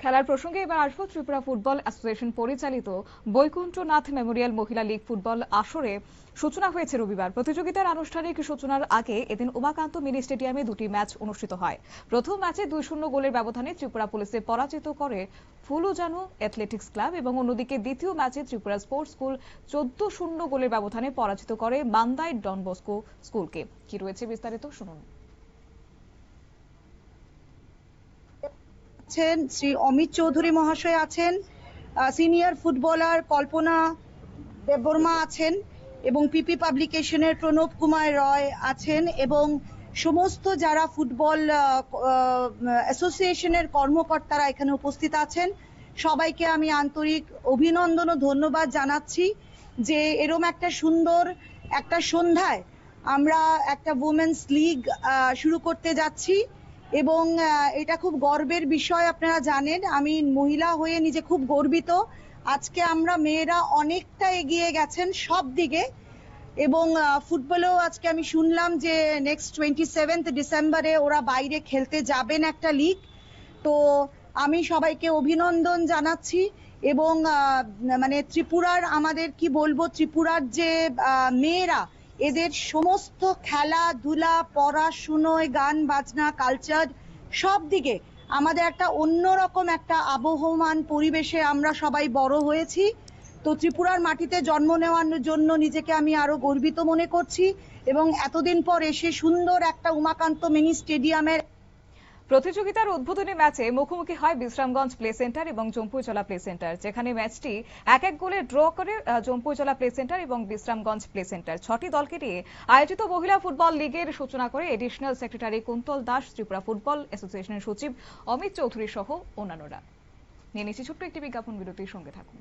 খেলার প্রসঙ্গে এবার আসব ত্রিপুরা ফুটবল অ্যাসোসিয়েশন পরিচালিত বৈকুণ্ঠনাথ মেমোরিয়াল মহিলা লীগ ফুটবল আসরে। সূচনা হয়েছে রবিবার। প্রতিযোগিতার আনুষ্ঠানিক সূচনার আগে এদিন উমাকান্ত মিনি স্টেডিয়ামে দুটি ম্যাচ অনুষ্ঠিত হয়। প্রথম ম্যাচে দুই শূন্য গোলের ব্যবধানে ত্রিপুরা পুলিশে পরাজিত করে ফুলুজানু অ্যাথলেটিক্স ক্লাব এবং অন্যদিকে দ্বিতীয় ম্যাচে ত্রিপুরা স্পোর্টস স্কুল চোদ্দ শূন্য গোলের ব্যবধানে পরাজিত করে মান্দাই ডন বস্কো স্কুলকে। কি রয়েছে বিস্তারিত শুনুন। আছেন শ্রী অমিত চৌধুরী মহাশয় আছেন সিনিয়র ফুটবলার কল্পনা দেববর্মা আছেন এবং পিপি পাবলিকেশনের প্রণব কুমার রয় আছেন এবং সমস্ত যারা ফুটবল অ্যাসোসিয়েশনের কর্মকর্তারা এখানে উপস্থিত আছেন, সবাইকে আমি আন্তরিক অভিনন্দন ও ধন্যবাদ জানাচ্ছি যে এরম একটা সুন্দর একটা সন্ধ্যায় আমরা একটা উমেন্স লিগ শুরু করতে যাচ্ছি। এবং এটা খুব গর্বের বিষয় আপনারা জানেন। আমি মহিলা হয়ে নিজে খুব গর্বিত। আজকে আমরা মেয়েরা অনেকটা এগিয়ে গেছেন সব দিকে। এবং ফুটবলেও আজকে আমি শুনলাম যে নেক্সট টোয়েন্টি সেভেন্থ ডিসেম্বরে ওরা বাইরে খেলতে যাবেন একটা লিগ তো আমি সবাইকে অভিনন্দন জানাচ্ছি এবং মানে ত্রিপুরার আমাদের কি বলব? ত্রিপুরার যে মেয়েরা এদের সমস্ত খেলাধুলা পড়াশুনোয়, গান, বাজনা কালচার সব দিকে আমাদের একটা অন্যরকম একটা আবহমান পরিবেশে আমরা সবাই বড় হয়েছি। তো ত্রিপুরার মাটিতে জন্ম নেওয়ার জন্য নিজেকে আমি আরও গর্বিত মনে করছি এবং এতদিন পর এসে সুন্দর একটা উমাকান্ত মিনি স্টেডিয়ামের প্রতিযোগিতার উদ্বোধনী ম্যাচে মুখোমুখি হয় বিশ্রামগঞ্জ প্লে সেন্টার এবং জম্পুইজলা প্লে সেন্টার। যেখানে ম্যাচটি এক এক গোলে ড্র করে আহ, জম্পুইজলা প্লে সেন্টার এবং বিশ্রামগঞ্জ প্লে সেন্টার। ছটি দলকে নিয়ে আয়োজিত মহিলা ফুটবল লিগের সূচনা করে additional secretary Kuntal Das Tripura football অ্যাসোসিয়েশনের সচিব অমিত চৌধুরী সহ অন্যান্যরা। নিয়ে নিচ্ছি ছোট্ট একটি বিজ্ঞাপন বিরতির সঙ্গে থাকুন।